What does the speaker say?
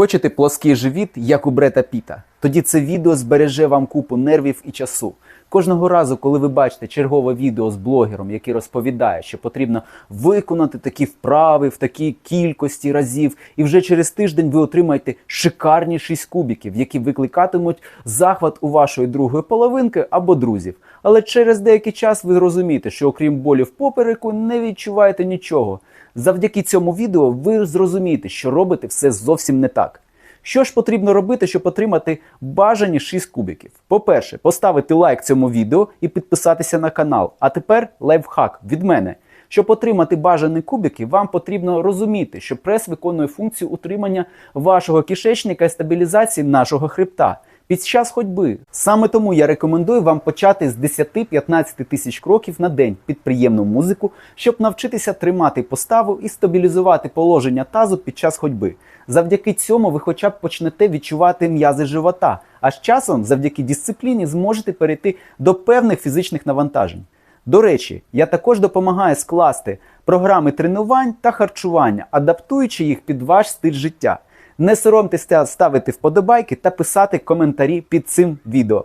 Хочете плоский живіт, як у Брета Піта? Тоді це відео збереже вам купу нервів і часу. Кожного разу, коли ви бачите чергове відео з блогером, який розповідає, що потрібно виконати такі вправи в такій кількості разів, і вже через тиждень ви отримаєте шикарні 6 кубіків, які викликатимуть захват у вашої другої половинки або друзів. Але через деякий час ви розумієте, що окрім болі в попереку не відчуваєте нічого. Завдяки цьому відео ви зрозумієте, що робите все зовсім не так. Що ж потрібно робити, щоб отримати бажані 6 кубиків? По-перше, поставити лайк цьому відео і підписатися на канал. А тепер лайфхак від мене. Щоб отримати бажані кубики, вам потрібно розуміти, що прес виконує функцію утримання вашого кишечника і стабілізації нашого хребта під час ходьби. Саме тому я рекомендую вам почати з 10-15 тисяч кроків на день під приємну музику, щоб навчитися тримати поставу і стабілізувати положення тазу під час ходьби. Завдяки цьому ви хоча б почнете відчувати м'язи живота, а з часом, завдяки дисципліні, зможете перейти до певних фізичних навантажень. До речі, я також допомагаю скласти програми тренувань та харчування, адаптуючи їх під ваш стиль життя. Не соромтеся ставити вподобайки та писати коментарі під цим відео.